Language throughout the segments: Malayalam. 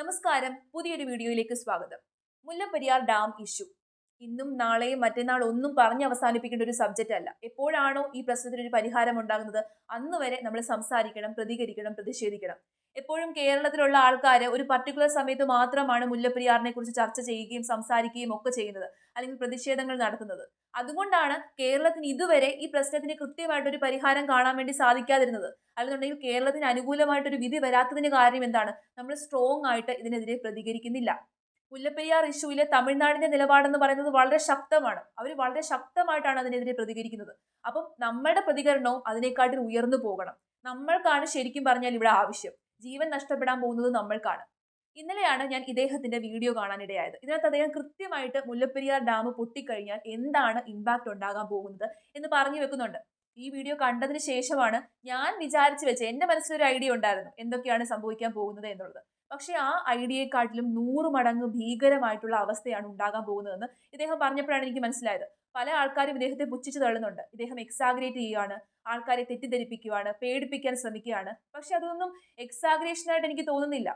നമസ്കാരം. പുതിയൊരു വീഡിയോയിലേക്ക് സ്വാഗതം. Mullaperiyar dam issue. ഇന്നും നാളെയും മറ്റന്നാൾ ഒന്നും പറഞ്ഞ് അവസാനിപ്പിക്കേണ്ട ഒരു സബ്ജക്റ്റ് അല്ല. എപ്പോഴാണോ ഈ പ്രശ്നത്തിനൊരു പരിഹാരം ഉണ്ടാകുന്നത് അന്ന് വരെ നമ്മൾ സംസാരിക്കണം പ്രതികരിക്കണം പ്രതിഷേധിക്കണം. എപ്പോഴും കേരളത്തിലുള്ള ആൾക്കാർ ഒരു പർട്ടിക്കുലർ സമയത്ത് മാത്രമാണ് മുല്ലപ്പെരിയാറിനെ കുറിച്ച് ചർച്ച ചെയ്യുകയും സംസാരിക്കുകയും ഒക്കെ ചെയ്യുന്നത് അല്ലെങ്കിൽ പ്രതിഷേധങ്ങൾ നടത്തുന്നത്. അതുകൊണ്ടാണ് കേരളത്തിന് ഇതുവരെ ഈ പ്രശ്നത്തിന് കൃത്യമായിട്ടൊരു പരിഹാരം കാണാൻ വേണ്ടി സാധിക്കാതിരുന്നത്. അല്ലെന്നുണ്ടെങ്കിൽ കേരളത്തിന് അനുകൂലമായിട്ടൊരു വിധി വരാത്തതിന് കാര്യം എന്താണ്? നമ്മൾ സ്ട്രോങ് ആയിട്ട് ഇതിനെതിരെ പ്രതികരിക്കുന്നില്ല. മുല്ലപ്പെരിയാർ ഇഷ്യൂവിലെ തമിഴ്നാടിന്റെ നിലപാടെന്ന് പറയുന്നത് വളരെ ശക്തമാണ്. അവർ വളരെ ശക്തമായിട്ടാണ് അതിനെതിരെ പ്രതികരിക്കുന്നത്. അപ്പം നമ്മുടെ പ്രതികരണവും അതിനെക്കാട്ടിൽ ഉയർന്നു പോകണം. നമ്മൾക്കാണ് ശരിക്കും പറഞ്ഞാൽ ഇവിടെ ആവശ്യം. ജീവൻ നഷ്ടപ്പെടാൻ പോകുന്നത് നമ്മൾക്കാണ്. ഇന്നലെയാണ് ഞാൻ ഇദ്ദേഹത്തിന്റെ വീഡിയോ കാണാനിടയായത്. ഇതിനകത്ത് അദ്ദേഹം കൃത്യമായിട്ട് മുല്ലപ്പെരിയാർ ഡാം പൊട്ടിക്കഴിഞ്ഞാൽ എന്താണ് ഇമ്പാക്ട് ഉണ്ടാകാൻ പോകുന്നത് എന്ന് പറഞ്ഞു വെക്കുന്നുണ്ട്. ഈ വീഡിയോ കണ്ടതിന് ശേഷമാണ് ഞാൻ വിചാരിച്ചു വെച്ച എന്റെ മനസ്സിലൊരു ഐഡിയ ഉണ്ടായിരുന്നു എന്തൊക്കെയാണ് സംഭവിക്കാൻ പോകുന്നത് എന്നുള്ളത്. പക്ഷേ ആ ഐഡിയയെക്കാട്ടിലും നൂറ് മടങ്ങ് ഭീകരമായിട്ടുള്ള അവസ്ഥയാണ് ഉണ്ടാകാൻ പോകുന്നതെന്ന് ഇദ്ദേഹം പറഞ്ഞപ്പോഴാണ് എനിക്ക് മനസ്സിലായത്. പല ആൾക്കാരും ഇദ്ദേഹത്തെ പുച്ഛിച്ചു തള്ളുന്നുണ്ട്. ഇദ്ദേഹം എക്സാഗ്രേറ്റ് ചെയ്യുകയാണ് ആൾക്കാരെ തെറ്റിദ്ധരിപ്പിക്കുകയാണ് പേടിപ്പിക്കാൻ ശ്രമിക്കുകയാണ്. പക്ഷെ അതൊന്നും എക്സാഗ്രേഷനായിട്ട് എനിക്ക് തോന്നുന്നില്ല.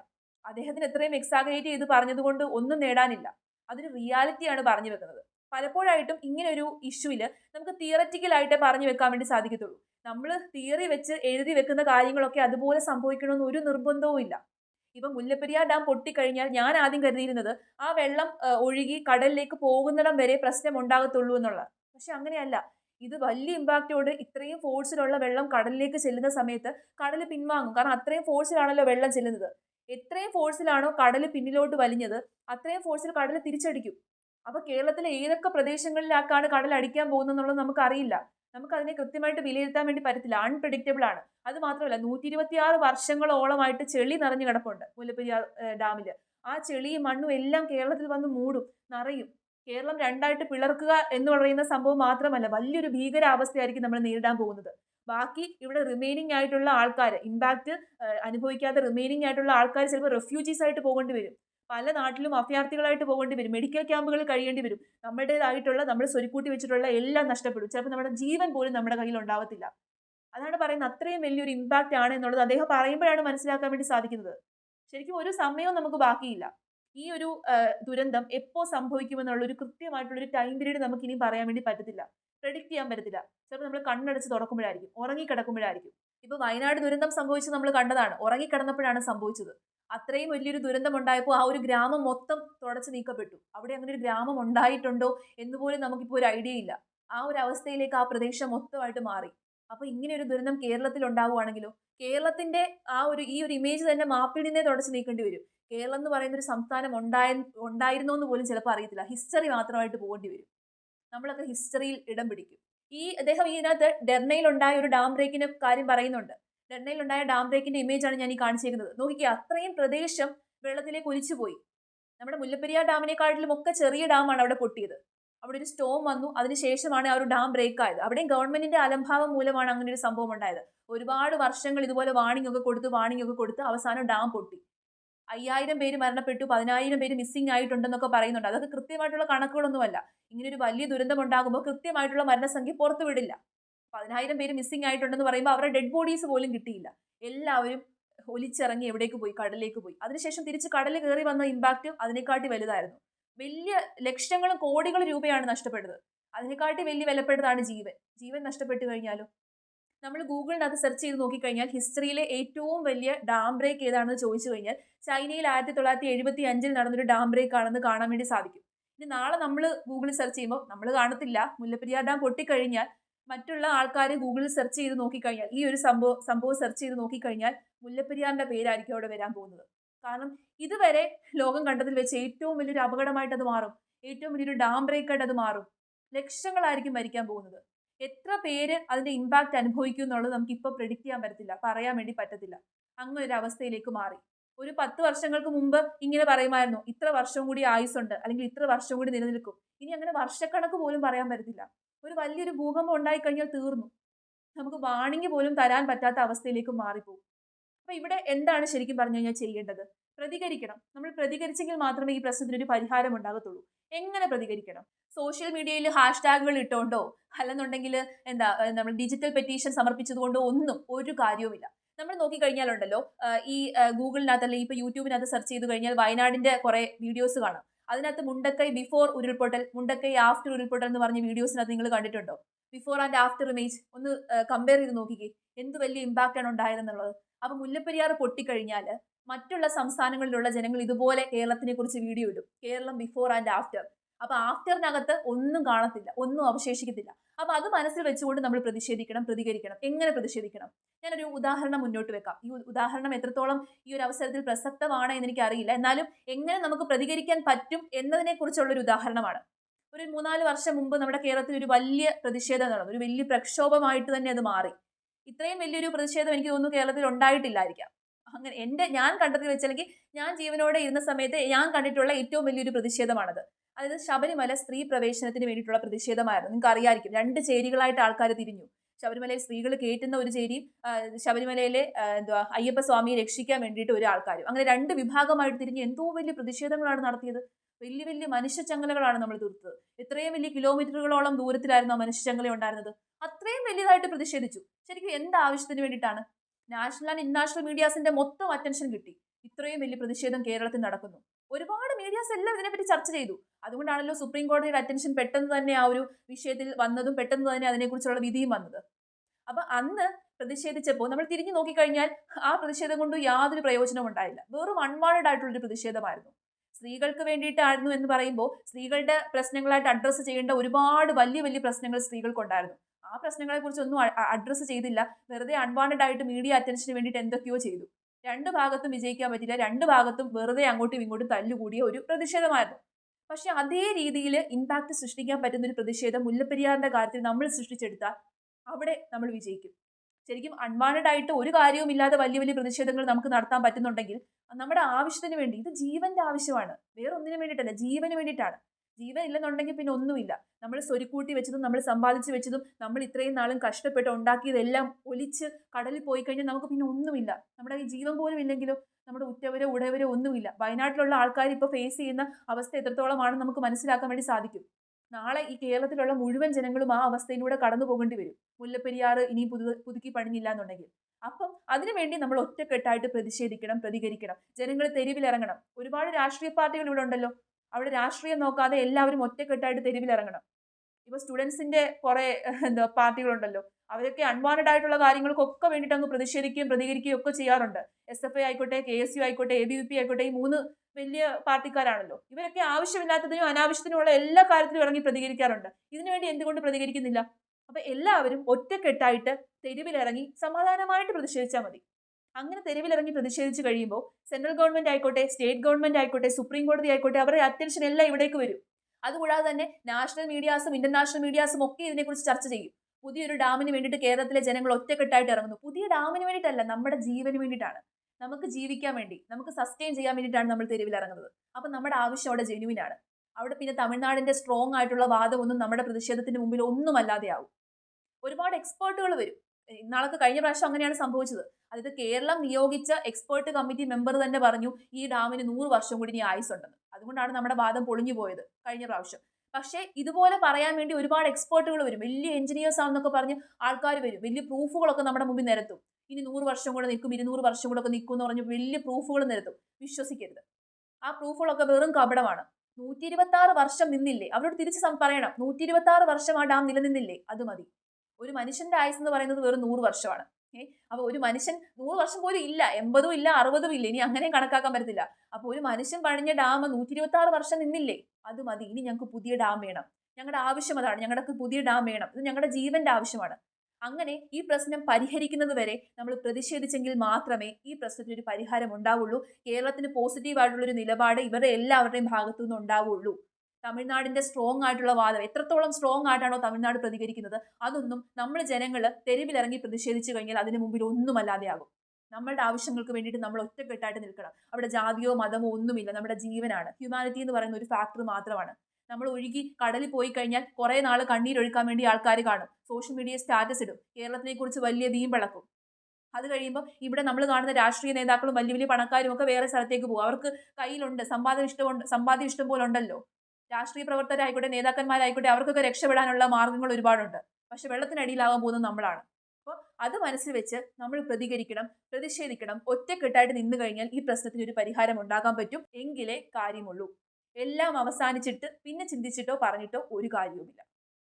അദ്ദേഹത്തിന് എത്രയും എക്സാഗ്രേറ്റ് ചെയ്ത് പറഞ്ഞതുകൊണ്ട് ഒന്നും നേടാനില്ല. അതൊരു റിയാലിറ്റിയാണ് പറഞ്ഞു വെക്കുന്നത്. പലപ്പോഴായിട്ടും ഇങ്ങനെ ഒരു ഇഷ്യൂവിൽ നമുക്ക് തിയററ്റിക്കലായിട്ടേ പറഞ്ഞു വെക്കാൻ വേണ്ടി സാധിക്കത്തുള്ളൂ. നമ്മൾ തിയറി വെച്ച് എഴുതി വെക്കുന്ന കാര്യങ്ങളൊക്കെ അതുപോലെ സംഭവിക്കണമെന്ന് ഒരു നിർബന്ധവും ഇല്ല ഇപ്പം മുല്ലപ്പെരിയാർ ഡാം പൊട്ടിക്കഴിഞ്ഞാൽ ഞാൻ ആദ്യം കരുതിയിരുന്നത് ആ വെള്ളം ഒഴുകി കടലിലേക്ക് പോകുന്നിടം വരെ പ്രശ്നം ഉണ്ടാകത്തുള്ളൂ എന്നുള്ള പക്ഷെ അങ്ങനെയല്ല. ഇത് വലിയ ഇമ്പാക്റ്റോട് ഇത്രയും ഫോഴ്സിലുള്ള വെള്ളം കടലിലേക്ക് ചെല്ലുന്ന സമയത്ത് കടൽ പിൻവാങ്ങും. കാരണം അത്രയും ഫോഴ്സിലാണല്ലോ വെള്ളം ചെല്ലുന്നത്. എത്രയും ഫോഴ്സിലാണോ കടൽ പിന്നിലോട്ട് വലിഞ്ഞത് അത്രയും ഫോഴ്സിൽ കടൽ തിരിച്ചടിക്കും. അപ്പൊ കേരളത്തിലെ ഏതൊക്കെ പ്രദേശങ്ങളിലാക്കാണ് കടൽ അടിക്കാൻ പോകുന്നതെന്നുള്ളത് നമുക്കറിയില്ല. നമുക്ക് അതിനെ കൃത്യമായിട്ട് വിലയിരുത്താൻ വേണ്ടി പറ്റത്തില്ല. അൺപ്രഡിക്റ്റബിൾ ആണ്. അത് മാത്രമല്ല നൂറ്റി ഇരുപത്തിയാറ് വർഷങ്ങളോളമായിട്ട് ചെളി നിറഞ്ഞു കിടപ്പുണ്ട് മുല്ലപ്പെരിയാർ ഡാമിൽ ആ ചെളിയും മണ്ണും എല്ലാം കേരളത്തിൽ വന്ന് മൂടും നിറയും. കേരളം രണ്ടായിട്ട് പിളർക്കുക എന്ന് പറയുന്ന സംഭവം മാത്രമല്ല വലിയൊരു ഭീകരാവസ്ഥയായിരിക്കും നമ്മൾ നേരിടാൻ പോകുന്നത്. ബാക്കി ഇവിടെ റിമൈനിങ് ആയിട്ടുള്ള ആൾക്കാർ ഇമ്പാക്റ്റ് അനുഭവിക്കാത്ത റിമൈനിങ് ആയിട്ടുള്ള ആൾക്കാർ ചിലപ്പോൾ റെഫ്യൂജീസ് ആയിട്ട് പോകേണ്ടി വരും. പല നാട്ടിലും അഭയാർത്ഥികളായിട്ട് പോകേണ്ടി വരും. മെഡിക്കൽ ക്യാമ്പുകളിൽ കഴിയേണ്ടി വരും. നമ്മുടേതായിട്ടുള്ള നമ്മൾ സ്വരുക്കൂട്ടി വെച്ചിട്ടുള്ള എല്ലാം നഷ്ടപ്പെടും. ചിലപ്പോൾ നമ്മുടെ ജീവൻ പോലും നമ്മുടെ കയ്യിൽ ഉണ്ടാവത്തില്ല. അതാണ് പറയുന്നത്. അത്രയും വലിയൊരു ഇമ്പാക്റ്റ് ആണ് എന്നുള്ളത് അദ്ദേഹം പറയുമ്പോഴാണ് മനസ്സിലാക്കാൻ വേണ്ടി സാധിക്കുന്നത്. ശരിക്കും ഒരു സമയവും നമുക്ക് ബാക്കിയില്ല. ഈ ഒരു ദുരന്തം എപ്പോ സംഭവിക്കുമെന്നുള്ള ഒരു കൃത്യമായിട്ടുള്ള ഒരു ടൈം പീരീഡ് നമുക്ക് ഇനി പറയാൻ വേണ്ടി പറ്റത്തില്ല. പ്രെഡിക്റ്റ് ചെയ്യാൻ പറ്റത്തില്ല. ചിലപ്പോൾ നമ്മൾ കണ്ണടച്ച് തുറക്കുമ്പോഴായിരിക്കും ഉറങ്ങിക്കിടക്കുമ്പോഴായിരിക്കും. ഇപ്പോൾ വയനാട് ദുരന്തം സംഭവിച്ചത് നമ്മൾ കണ്ടതാണ്. ഉറങ്ങിക്കിടന്നപ്പോഴാണ് സംഭവിച്ചത്. അത്രയും വലിയൊരു ദുരന്തം ഉണ്ടായപ്പോൾ ആ ഒരു ഗ്രാമം മൊത്തം തുടച്ചു നീക്കപ്പെട്ടു. അവിടെ അങ്ങനെ ഒരു ഗ്രാമം ഉണ്ടായിട്ടുണ്ടോ എന്ന് പോലും നമുക്കിപ്പോൾ ഒരു ഐഡിയ ഇല്ല. ആ ഒരു അവസ്ഥയിലേക്ക് ആ പ്രദേശം മൊത്തമായിട്ട് മാറി. അപ്പോൾ ഇങ്ങനെ ഒരു ദുരന്തം കേരളത്തിൽ ഉണ്ടാവുകയാണെങ്കിലോ കേരളത്തിന്റെ ആ ഒരു ഈ ഒരു ഇമേജ് തന്നെ മാപ്പിൽ നിന്നേ തുടച്ചു നീക്കേണ്ടി വരും. കേരളം എന്ന് പറയുന്ന ഒരു സംസ്ഥാനം ഉണ്ടായ ഉണ്ടായിരുന്നോ എന്ന് പോലും ചിലപ്പോൾ അറിയത്തില്ല. ഹിസ്റ്ററി മാത്രമായിട്ട് പോകേണ്ടി വരും. നമ്മളൊക്കെ ഹിസ്റ്ററിയിൽ ഇടം പിടിക്കും. ഈ അദ്ദേഹം ഇതിനകത്ത് ഡെർണയിൽ ഉണ്ടായ ഒരു ഡാം ബ്രേക്കിന്റെ കാര്യം പറയുന്നുണ്ട്. ഡെർണയിൽ ഉണ്ടായ ഡാം ബ്രേക്കിന്റെ ഇമേജ് ആണ് ഞാൻ ഈ കാണിച്ചിരിക്കുന്നത് നോക്കിക്കുക അത്രയും പ്രദേശം വെള്ളത്തിലേക്ക് ഒലിച്ചുപോയി നമ്മുടെ മുല്ലപ്പെരിയാർ ഡാമിനെക്കാട്ടിലും ഒക്കെ ചെറിയ ഡാമാണ് അവിടെ പൊട്ടിയത്. അവിടെ ഒരു സ്റ്റോം വന്നു. അതിനുശേഷമാണ് ആ ഒരു ഡാം ബ്രേക്ക് ആയത്. അവിടെയും ഗവൺമെന്റിന്റെ അലംഭാവം മൂലമാണ് അങ്ങനെ ഒരു സംഭവം ഉണ്ടായത്. ഒരുപാട് വർഷങ്ങൾ ഇതുപോലെ വാണിംഗ് ഒക്കെ കൊടുത്ത് വാണിംഗ് ഒക്കെ കൊടുത്ത് അവസാനം ഡാം പൊട്ടി. അയ്യായിരം പേര് മരണപ്പെട്ടു പതിനായിരം പേര് മിസ്സിംഗ് ആയിട്ടുണ്ടെന്നൊക്കെ പറയുന്നുണ്ട്. അതൊക്കെ കൃത്യമായിട്ടുള്ള കണക്കുകളൊന്നുമല്ല. ഇങ്ങനെ ഒരു വലിയ ദുരന്തം ഉണ്ടാകുമ്പോൾ കൃത്യമായിട്ടുള്ള മരണസംഖ്യ പുറത്തുവിടില്ല. പതിനായിരം പേര് മിസ്സിംഗ് ആയിട്ടുണ്ടെന്ന് പറയുമ്പോൾ അവരുടെ ഡെഡ് ബോഡീസ് പോലും കിട്ടിയില്ല. എല്ലാവരും ഒലിച്ചിറങ്ങി എവിടേക്ക് പോയി? കടലിലേക്ക് പോയി. അതിനുശേഷം തിരിച്ച് കടലിൽ കയറി വന്ന ഇമ്പാക്റ്റ് അതിനെക്കാട്ടി വലുതായിരുന്നു. വലിയ ലക്ഷങ്ങളും കോടികളും രൂപയാണ് നഷ്ടപ്പെട്ടത്. അതിനെക്കാട്ടി വലിയ വിലപ്പെട്ടതാണ് ജീവൻ. ജീവൻ നഷ്ടപ്പെട്ടു കഴിഞ്ഞാലും? നമ്മൾ ഗൂഗിളിനകത്ത് സെർച്ച് ചെയ്ത് നോക്കിക്കഴിഞ്ഞാൽ ഹിസ്റ്ററിയിലെ ഏറ്റവും വലിയ ഡാം ബ്രേക്ക് ഏതാണെന്ന് ചോദിച്ചു കഴിഞ്ഞാൽ ചൈനയിൽ ആയിരത്തി തൊള്ളായിരത്തി എഴുപത്തി അഞ്ചിൽ നടന്നൊരു ഡാം ബ്രേക്ക് ആണെന്ന് കാണാൻ വേണ്ടി സാധിക്കും. ഇനി നാളെ നമ്മൾ ഗൂഗിളിൽ സെർച്ച് ചെയ്യുമ്പോൾ നമ്മൾ കാണത്തില്ല മുല്ലപ്പെരിയാർ ഡാം പൊട്ടിക്കഴിഞ്ഞാൽ മറ്റുള്ള ആൾക്കാർ ഗൂഗിളിൽ സെർച്ച് ചെയ്ത് നോക്കിക്കഴിഞ്ഞാൽ ഈ ഒരു സംഭവം സംഭവം സെർച്ച് ചെയ്ത് നോക്കിക്കഴിഞ്ഞാൽ മുല്ലപ്പെരിയാറിന്റെ പേരായിരിക്കും അവിടെ വരാൻ പോകുന്നത്. കാരണം ഇതുവരെ ലോകം കണ്ടതിൽ വെച്ച് ഏറ്റവും വലിയൊരു അപകടമായിട്ട് അത് മാറും. ഏറ്റവും വലിയൊരു ഡാം ബ്രേക്കായിട്ട് അത് മാറും. ലക്ഷങ്ങളായിരിക്കും മരിക്കാൻ പോകുന്നത്. എത്ര പേര് അതിന്റെ ഇമ്പാക്റ്റ് അനുഭവിക്കും എന്നുള്ളത് നമുക്ക് ഇപ്പോൾ പ്രെഡിക്റ്റ് ചെയ്യാൻ പറ്റത്തില്ല പറയാൻ വേണ്ടി പറ്റത്തില്ല. അങ്ങനെ ഒരു അവസ്ഥയിലേക്ക് മാറി. ഒരു പത്ത് വർഷങ്ങൾക്ക് മുമ്പ് ഇങ്ങനെ പറയുമായിരുന്നു ഇത്ര വർഷം കൂടി ആയുസുണ്ട് അല്ലെങ്കിൽ ഇത്ര വർഷം കൂടി നിലനിൽക്കും. ഇനി അങ്ങനെ വർഷക്കണക്ക് പോലും പറയാൻ പറ്റത്തില്ല. ഒരു വലിയൊരു ഭൂകമ്പം ഉണ്ടായി കഴിഞ്ഞാൽ തീർന്നു. നമുക്ക് വാണിംഗ് പോലും തരാൻ പറ്റാത്ത അവസ്ഥയിലേക്ക് മാറിപ്പോകും. അപ്പൊ ഇവിടെ എന്താണ് ശരിക്കും പറഞ്ഞു കഴിഞ്ഞാൽ ചെയ്യേണ്ടത്? പ്രതികരിക്കണം. നമ്മൾ പ്രതികരിച്ചെങ്കിൽ മാത്രമേ ഈ പ്രശ്നത്തിനൊരു പരിഹാരം ഉണ്ടാകത്തുള്ളൂ. എങ്ങനെ പ്രതികരിക്കണം? സോഷ്യൽ മീഡിയയിൽ ഹാഷ്ടാഗുകൾ ഇട്ടുകൊണ്ടോ അല്ലെന്നുണ്ടെങ്കിൽ എന്താ നമ്മൾ ഡിജിറ്റൽ പെറ്റീഷൻ സമർപ്പിച്ചതുകൊണ്ടോ ഒന്നും ഒരു കാര്യവുമില്ല. നമ്മൾ നോക്കിക്കഴിഞ്ഞാലുണ്ടല്ലോ ഈ ഗൂഗിളിനകത്ത് അല്ലെങ്കിൽ ഇപ്പൊ യൂട്യൂബിനകത്ത് സെർച്ച് ചെയ്ത് കഴിഞ്ഞാൽ വയനാടിന്റെ കുറെ വീഡിയോസ് കാണാം. അതിനകത്ത് മുണ്ടക്കൈ ബിഫോർ ഉരുൾപൊട്ടൽ മുണ്ടക്കൈ ആഫ്റ്റർ ഉരുൾപൊട്ടൽ എന്ന് പറഞ്ഞ വീഡിയോസിനകത്ത് നിങ്ങൾ കണ്ടിട്ടുണ്ടോ? ബിഫോർ ആൻഡ് ആഫ്റ്റർ ഇമേജ് ഒന്ന് കമ്പയർ ചെയ്ത് നോക്കിക്കേ എന്ത് വലിയ ഇമ്പാക്റ്റ് ആണ് ഉണ്ടായതെന്നുള്ളത്. അപ്പൊ മുല്ലപ്പെരിയാർ പൊട്ടിക്കഴിഞ്ഞാൽ മറ്റുള്ള സംസ്ഥാനങ്ങളിലുള്ള ജനങ്ങൾ ഇതുപോലെ കേരളത്തിനെ കുറിച്ച് വീഡിയോ ഇടും. Keralam before and after. അപ്പൊ ആഫ്റ്ററിനകത്ത് ഒന്നും കാണത്തില്ല ഒന്നും അവശേഷിക്കത്തില്ല. അപ്പൊ അത് മനസ്സിൽ വെച്ചുകൊണ്ട് നമ്മൾ പ്രതിഷേധിക്കണം പ്രതികരിക്കണം. എങ്ങനെ പ്രതിഷേധിക്കണം? ഞാനൊരു ഉദാഹരണം മുന്നോട്ട് വെക്കാം. ഈ ഉദാഹരണം എത്രത്തോളം ഈ ഒരു അവസരത്തിൽ പ്രസക്തമാണ് എന്ന് എനിക്ക് അറിയില്ല എന്നാലും എങ്ങനെ നമുക്ക് പ്രതികരിക്കാൻ പറ്റും എന്നതിനെ കുറിച്ചുള്ള ഒരു ഉദാഹരണമാണ്. ഒരു മൂന്നാൽ വർഷം മുമ്പ് നമ്മുടെ കേരളത്തിൽ ഒരു വലിയ പ്രതിഷേധം നടന്നു. ഒരു വലിയ പ്രക്ഷോഭമായിട്ട് തന്നെ അത് മാറി. ഇത്രയും വലിയൊരു പ്രതിഷേധം എനിക്ക് തോന്നുന്നു കേരളത്തിൽ ഉണ്ടായിട്ടില്ലായിരിക്കാം. അങ്ങനെ എന്റെ ഞാൻ കണ്ടതിൽ വെച്ചല്ലെങ്കിൽ ഞാൻ ജീവനോടെ ഇരുന്ന സമയത്ത് ഞാൻ കണ്ടിട്ടുള്ള ഏറ്റവും വലിയൊരു പ്രതിഷേധമാണത്. അതായത് ശബരിമല സ്ത്രീ പ്രവേശനത്തിന് വേണ്ടിയിട്ടുള്ള പ്രതിഷേധമായിരുന്നു. നിങ്ങൾക്ക് അറിയാമായിരിക്കും രണ്ട് ചേരികളായിട്ട് ആൾക്കാർ തിരിഞ്ഞു. ശബരിമലയിൽ സ്ത്രീകൾ കയറ്റുന്ന ഒരു ചേരിയും ശബരിമലയിലെ എന്തുവാ അയ്യപ്പ സ്വാമിയെ രക്ഷിക്കാൻ വേണ്ടിയിട്ട് ഒരു ആൾക്കാരും. അങ്ങനെ രണ്ട് വിഭാഗമായിട്ട് തിരിഞ്ഞ് എന്തോ വലിയ പ്രതിഷേധങ്ങളാണ് നടത്തിയത്. വലിയ വലിയ മനുഷ്യച്ചങ്ങലകളാണ് നമ്മൾ തീർത്തത്. ഇത്രയും വലിയ കിലോമീറ്ററുകളോളം ദൂരത്തിലായിരുന്നു ആ മനുഷ്യച്ചങ്ങല ഉണ്ടായിരുന്നത്. അത്രയും വലിയതായിട്ട് പ്രതിഷേധിച്ചു. ശരിക്കും എന്ത് ആവശ്യത്തിന് വേണ്ടിയിട്ടാണ്? നാഷണൽ ആൻഡ് ഇന്റർനാഷണൽ മീഡിയാസിന്റെ മൊത്തം അറ്റൻഷൻ കിട്ടി. ഇത്രയും വലിയ പ്രതിഷേധം കേരളത്തിൽ നടക്കുന്നു. ഒരുപാട് മീഡിയാസ് എല്ലാം ഇതിനെപ്പറ്റി ചർച്ച ചെയ്തു. അതുകൊണ്ടാണല്ലോ സുപ്രീം കോടതിയുടെ അറ്റൻഷൻ പെട്ടെന്ന് തന്നെ ആ ഒരു വിഷയത്തിൽ വന്നതും പെട്ടെന്ന് തന്നെ അതിനെക്കുറിച്ചുള്ള വിധിയും വന്നത്. അപ്പൊ അന്ന് പ്രതിഷേധിച്ചപ്പോൾ നമ്മൾ തിരിഞ്ഞു നോക്കിക്കഴിഞ്ഞാൽ ആ പ്രതിഷേധം കൊണ്ട് യാതൊരു പ്രയോജനവും ഉണ്ടായില്ല. വെറും അൺവാണ്ടഡ് ആയിട്ടുള്ള ഒരു പ്രതിഷേധമായിരുന്നു. സ്ത്രീകൾക്ക് വേണ്ടിയിട്ടായിരുന്നു എന്ന് പറയുമ്പോൾ സ്ത്രീകളുടെ പ്രശ്നങ്ങളായിട്ട് അഡ്രസ്സ് ചെയ്യേണ്ട ഒരുപാട് വലിയ വലിയ പ്രശ്നങ്ങൾ സ്ത്രീകൾക്കുണ്ടായിരുന്നു. ആ പ്രശ്നങ്ങളെ കുറിച്ചൊന്നും അഡ്രസ്സ് ചെയ്തില്ല. വെറുതെ അൺവാണ്ടഡ് ആയിട്ട് മീഡിയ അറ്റൻഷന് വേണ്ടിയിട്ട് എന്തൊക്കെയോ ചെയ്തു. രണ്ട് ഭാഗത്തും വിജയിക്കാൻ പറ്റില്ല രണ്ട് ഭാഗത്തും വെറുതെ അങ്ങോട്ടും ഇങ്ങോട്ടും തല്ലുകൂടിയ ഒരു പ്രതിഷേധമായിരുന്നു. പക്ഷെ അതേ രീതിയിൽ ഇമ്പാക്ട് സൃഷ്ടിക്കാൻ പറ്റുന്ന ഒരു പ്രതിഷേധം മുല്ലപ്പെരിയാറിന്റെ കാര്യത്തിൽ നമ്മൾ സൃഷ്ടിച്ചെടുത്താൽ അവിടെ നമ്മൾ വിജയിക്കും. ശരിക്കും അൺവാണ്ടഡ് ആയിട്ട് ഒരു കാര്യവും ഇല്ലാതെ വലിയ വലിയ പ്രതിഷേധങ്ങൾ നമുക്ക് നടത്താൻ പറ്റുന്നുണ്ടെങ്കിൽ നമ്മുടെ ആവശ്യത്തിന് വേണ്ടി ഇത് ജീവന്റെ ആവശ്യമാണ്. വേറെ ഒന്നിനു വേണ്ടിയിട്ടല്ല ജീവന് വേണ്ടിയിട്ടാണ്. ജീവൻ ഇല്ലെന്നുണ്ടെങ്കിൽ പിന്നെ ഒന്നുമില്ല. നമ്മൾ സ്വരുക്കൂട്ടി വെച്ചതും നമ്മൾ സമ്പാദിച്ച് വെച്ചതും നമ്മൾ ഇത്രയും നാളും കഷ്ടപ്പെട്ട് ഉണ്ടാക്കിയതെല്ലാം ഒലിച്ച് കടലിൽ പോയി കഴിഞ്ഞാൽ നമുക്ക് പിന്നെ ഒന്നുമില്ല. നമ്മുടെ ഈ ജീവൻ പോലും ഇല്ലെങ്കിലോ നമ്മുടെ ഉറ്റവരോ ഉടയവരോ ഒന്നുമില്ല. വയനാട്ടിലുള്ള ആൾക്കാർ ഇപ്പോൾ ഫേസ് ചെയ്യുന്ന അവസ്ഥ എത്രത്തോളമാണ് നമുക്ക് മനസ്സിലാക്കാൻ വേണ്ടി സാധിക്കും. നാളെ ഈ കേരളത്തിലുള്ള മുഴുവൻ ജനങ്ങളും ആ അവസ്ഥയിലൂടെ കടന്നു പോകേണ്ടി വരും. മുല്ലപ്പെരിയാർ ഇനി പുതു പുതുക്കി പണിഞ്ഞില്ല എന്നുണ്ടെങ്കിൽ അപ്പം അതിനുവേണ്ടി നമ്മൾ ഒറ്റക്കെട്ടായിട്ട് പ്രതിഷേധിക്കണം പ്രതികരിക്കണം. ജനങ്ങൾ തെരുവിലിറങ്ങണം. ഒരുപാട് രാഷ്ട്രീയ പാർട്ടികൾ ഇവിടെ ഉണ്ടല്ലോ. അവിടെ രാഷ്ട്രീയം നോക്കാതെ എല്ലാവരും ഒറ്റക്കെട്ടായിട്ട് തെരുവിലിറങ്ങണം. ഇപ്പൊ സ്റ്റുഡൻസിന്റെ കുറെ എന്താ പാർട്ടികളുണ്ടല്ലോ. അവരൊക്കെ അൺവാണ്ടഡ് ആയിട്ടുള്ള കാര്യങ്ങൾക്കൊക്കെ വേണ്ടിയിട്ട് അങ്ങ് പ്രതിഷേധിക്കുകയും പ്രതികരിക്കുകയും ഒക്കെ ചെയ്യാറുണ്ട്. എസ് എഫ് ഐ ആയിക്കോട്ടെ കെ എസ് യു ആയിക്കോട്ടെ എ ബി വി പി ആയിക്കോട്ടെ ഈ മൂന്ന് വലിയ പാർട്ടിക്കാരാണല്ലോ. ഇവരൊക്കെ ആവശ്യമില്ലാത്തതിനും അനാവശ്യത്തിനുമുള്ള എല്ലാ കാര്യത്തിലും ഇറങ്ങി പ്രതികരിക്കാറുണ്ട്. ഇതിനുവേണ്ടി എന്തുകൊണ്ട് പ്രതികരിക്കുന്നില്ല? അപ്പൊ എല്ലാവരും ഒറ്റക്കെട്ടായിട്ട് തെരുവിലിറങ്ങി സമാധാനമായിട്ട് പ്രതിഷേധിച്ചാൽ മതി. അങ്ങനെ തെരുവിലിറങ്ങി പ്രതിഷേധിച്ച് കഴിയുമ്പോൾ സെൻട്രൽ ഗവൺമെന്റ് ആയിക്കോട്ടെ സ്റ്റേറ്റ് ഗവൺമെന്റ് ആയിക്കോട്ടെ സുപ്രീം കോടതി ആയിക്കോട്ടെ അവരുടെ അറ്റൻഷൻ എല്ലാം ഇവിടേക്ക് വരും. അതുകൂടാതെ തന്നെ നാഷണൽ മീഡിയാസും ഇന്റർനാഷണൽ മീഡിയാസും ഒക്കെ ഇതിനെക്കുറിച്ച് ചർച്ച ചെയ്യും. പുതിയൊരു ഡാമിന് വേണ്ടിയിട്ട് കേരളത്തിലെ ജനങ്ങൾ ഒറ്റക്കെട്ടായിട്ട് ഇറങ്ങുന്നു. പുതിയ ഡാമിന് വേണ്ടിയിട്ടല്ല നമ്മുടെ ജീവന് വേണ്ടിയിട്ടാണ്. നമുക്ക് ജീവിക്കാൻ വേണ്ടി നമുക്ക് സസ്റ്റെയിൻ ചെയ്യാൻ വേണ്ടിയിട്ടാണ് നമ്മൾ തെരുവിലിറങ്ങുന്നത്. അപ്പം നമ്മുടെ ആവശ്യം അവിടെ ജെനുവിനാണ് അവിടെ പിന്നെ തമിഴ്നാടിന്റെ സ്ട്രോങ് ആയിട്ടുള്ള വാദമൊന്നും നമ്മുടെ പ്രതിഷേധത്തിന് മുമ്പിൽ ഒന്നും അല്ലാതെയാവും ഒരുപാട് എക്സ്പേർട്ടുകൾ വരും. ഇന്നാളൊക്കെ കഴിഞ്ഞ പ്രാവശ്യം അങ്ങനെയാണ് സംഭവിച്ചത്. അതായത് കേരളം നിയോഗിച്ച എക്സ്പേർട്ട് കമ്മിറ്റി മെമ്പർ തന്നെ പറഞ്ഞു ഈ ഡാമിന് നൂറ് വർഷം കൂടി ഇനി ആയുസ് ഉണ്ടെന്ന്. അതുകൊണ്ടാണ് നമ്മുടെ വാദം പൊളിഞ്ഞു പോയത് കഴിഞ്ഞ പ്രാവശ്യം. പക്ഷേ ഇതുപോലെ പറയാൻ വേണ്ടി ഒരുപാട് എക്സ്പേർട്ടുകൾ വരും. വലിയ എഞ്ചിനീയേഴ്സ് ആണെന്നൊക്കെ പറഞ്ഞ് ആൾക്കാർ വരും. വലിയ പ്രൂഫുകളൊക്കെ നമ്മുടെ മുമ്പിൽ നിരത്തും. ഇനി നൂറ് വർഷം കൂടെ നിൽക്കും ഇരുന്നൂറ് വർഷം കൂടെ ഒക്കെ നിൽക്കും എന്ന് പറഞ്ഞ് വലിയ പ്രൂഫുകൾ നിരത്തും. വിശ്വസിക്കരുത്. ആ പ്രൂഫുകളൊക്കെ വെറും കപടമാണ്. നൂറ്റി ഇരുപത്തി ആറ് വർഷം നിന്നില്ലേ? അവരോട് തിരിച്ച് പറയണം. നൂറ്റി ഇരുപത്തി ആറ് വർഷം ആ ഡാം നിലനിന്നില്ലേ? അത് മതി. ഒരു മനുഷ്യന്റെ ആയുസ് എന്ന് പറയുന്നത് വെറും നൂറ് വർഷമാണ്. ഏഹ് അപ്പൊ ഒരു മനുഷ്യൻ നൂറ് വർഷം പോലും ഇല്ല എൺപതും ഇല്ല അറുപതും ഇല്ല ഇനി അങ്ങനെയും കണക്കാക്കാൻ പറ്റത്തില്ല. അപ്പൊ ഒരു മനുഷ്യൻ പണിഞ്ഞ ഡാം നൂറ്റി ഇരുപത്തി ആറ് വർഷം നിന്നില്ലേ അത് മതി ഇനി ഞങ്ങൾക്ക് പുതിയ ഡാം വേണം. ഞങ്ങളുടെ ആവശ്യം അതാണ് ഞങ്ങൾക്ക് പുതിയ ഡാം വേണം ഇത് ഞങ്ങളുടെ ജീവന്റെ ആവശ്യമാണ്. അങ്ങനെ ഈ പ്രശ്നം പരിഹരിക്കുന്നത് വരെ നമ്മൾ പ്രതിഷേധിച്ചെങ്കിൽ മാത്രമേ ഈ പ്രശ്നത്തിന് ഒരു പരിഹാരം ഉണ്ടാവുള്ളൂ. കേരളത്തിന് ഒരു നിലപാട് ഇവരുടെ എല്ലാവരുടെയും ഭാഗത്തു നിന്ന് ഉണ്ടാവുള്ളൂ. തമിഴ്നാടിന്റെ സ്ട്രോങ് ആയിട്ടുള്ള വാദം. എത്രത്തോളം സ്ട്രോങ് ആയിട്ടാണോ തമിഴ്നാട് പ്രതികരിക്കുന്നത് അതൊന്നും നമ്മൾ ജനങ്ങൾ തെരുവിലിറങ്ങി പ്രതിഷേധിച്ചു കഴിഞ്ഞാൽ അതിന് മുമ്പിൽ ഒന്നുമല്ലാതെയാകും. നമ്മളുടെ ആവശ്യങ്ങൾക്ക് വേണ്ടിയിട്ട് നമ്മൾ ഒറ്റക്കെട്ടായിട്ട് നിൽക്കണം. അവിടെ ജാതിയോ മതമോ ഒന്നുമില്ല. നമ്മുടെ ജീവനാണ്. ഹ്യൂമാനിറ്റി എന്ന് പറയുന്ന ഒരു ഫാക്ടർ മാത്രമാണ്. നമ്മൾ ഒഴുകി കടലിൽ പോയി കഴിഞ്ഞാൽ കുറേ നാൾ കണ്ണീരൊഴുക്കാൻ വേണ്ടി ആൾക്കാർ കാണും. സോഷ്യൽ മീഡിയ സ്റ്റാറ്റസ് ഇടും. കേരളത്തിനെ കുറിച്ച് വലിയ വീമ്പിളക്കും അത് കഴിയുമ്പോൾ ഇവിടെ നമ്മൾ കാണുന്ന രാഷ്ട്രീയ നേതാക്കളും വലിയ വലിയ പണക്കാരും ഒക്കെ വേറെ സ്ഥലത്തേക്ക് പോകും. അവർക്ക് കയ്യിലുണ്ട്. സമ്പാദ്യം ഇഷ്ടമുണ്ട് സമ്പാദ്യം ഇഷ്ടം പോലെ ഉണ്ടല്ലോ. രാഷ്ട്രീയ പ്രവർത്തകരായിക്കോട്ടെ നേതാക്കന്മാരായിക്കോട്ടെ അവർക്കൊക്കെ രക്ഷപ്പെടാനുള്ള മാർഗങ്ങൾ ഒരുപാടുണ്ട്. പക്ഷെ വെള്ളത്തിനടിയിലാകാൻ പോകുന്നത് നമ്മളാണ്. അപ്പോൾ അത് മനസ്സിൽ വെച്ച് നമ്മൾ പ്രതികരിക്കണം പ്രതിഷേധിക്കണം ഒറ്റക്കെട്ടായിട്ട് നിന്നു കഴിഞ്ഞാൽ ഈ പ്രശ്നത്തിന് ഒരു പരിഹാരം ഉണ്ടാകാൻ പറ്റും എങ്കിലേ കാര്യമുള്ളൂ. എല്ലാം അവസാനിച്ചിട്ട് പിന്നെ ചിന്തിച്ചിട്ടോ പറഞ്ഞിട്ടോ ഒരു കാര്യവുമില്ല.